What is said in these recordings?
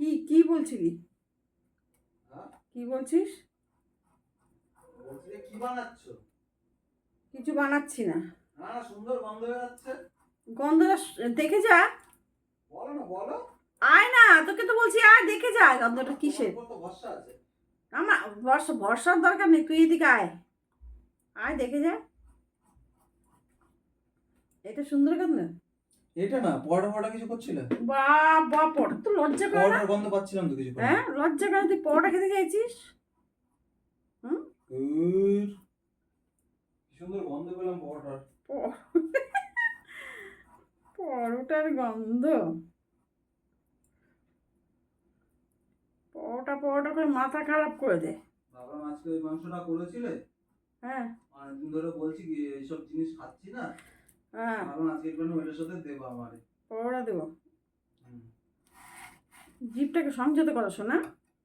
কি কি বলছিলি? হ্যাঁ? কি বলছিস? কি বানাচ্ছ? কিছু বানাচ্ছি না। সুন্দর গন্ধ বেরোচ্ছে। গন্ধটা দেখে যা। বলো না বলো। আয় না তোকে তো বলছি আয় দেখে যা গন্ধটা কিসের? আমার ভরসা ভরসার দরকার নেই তুই এদিকে আয়। আয় দেখে যা। এটা সুন্দর গন্ধ। এটা না পরোটা ফরোটা কিছু করছিলে? বা বা পড় তো লজ্জা করে পরোটার গন্ধ পাচ্ছিলাম তো কিছু হ্যাঁ লজ্জা করে তুই পরোটা খেতে চাইছিস? হুম? কি সুন্দর গন্ধ পেলাম পরোটার। পরোটার গন্ধ। পরোটা পরোটা করে মাথা খারাপ করে দে। বাবা আজকে ওই মাংসটা করেছিলে? হ্যাঁ। অনেকদিন ধরে বলছি কি এইসব জিনিস খাচ্ছি না? হ্যাঁ। ভাবলাম আজকে একটু ওইটার সাথে দেবো আমারে। পরোটা দেবো। জিপটাকে সংযত করো শোনা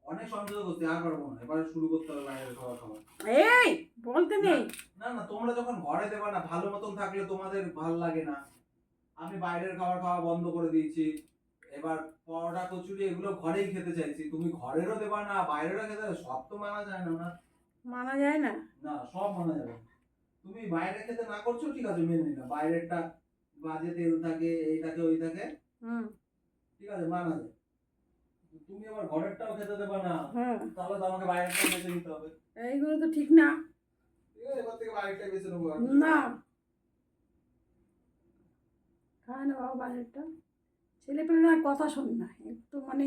অনেক সঞ্চয় করতে আর পারব না। এবারে শুরু করতে হবে বাইরের খাওয়া খাওয়া এই বলতে নেই। না না তোমরা যখন ঘরে দেবা না ভালো মতন থাকলে তোমাদের ভালো লাগে না। আমি বাইরের খাবার খাওয়া বন্ধ করে দিয়েছি। এবার পরোটা কচুরি এগুলো ঘরেই খেতে চাইছি। তুমি ঘরেরও দেবা না বাইরেরও খেতে সব তো মানা যায় না না? মানা যায় না। না সব মানা যাবে। তুমি বাইরে খেতে না করছ ঠিক আছে মেনে নিলাম। বাইরেরটা বাজে তেল থাকে এই থাকে ওই থাকে। হুম। ঠিক আছে মানা যায়। তুমি আবার ঘরেরটাও খেতে দেবা না। হ্যাঁ। তাহলে তো আমাকে বাইরেরটা বেছে নিতে হবে। এইগুলো তো ঠিক না। এবার থেকে বাইরেরটাই বেছে নেব না। খায় না বাবা বাইরেরটা। ছেলে পেলে না কথা শোন না। একটু মানে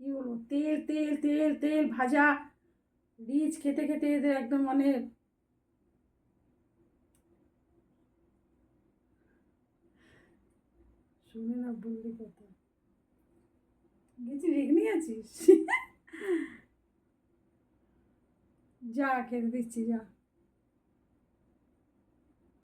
কি বলব তেল তেল তেল তেল ভাজা। রিচ খেতে খেতে এদের একদম মানে শুনে না বললি কথা। গেছি রেগনি আছিস? যা খেতে দিচ্ছি যা।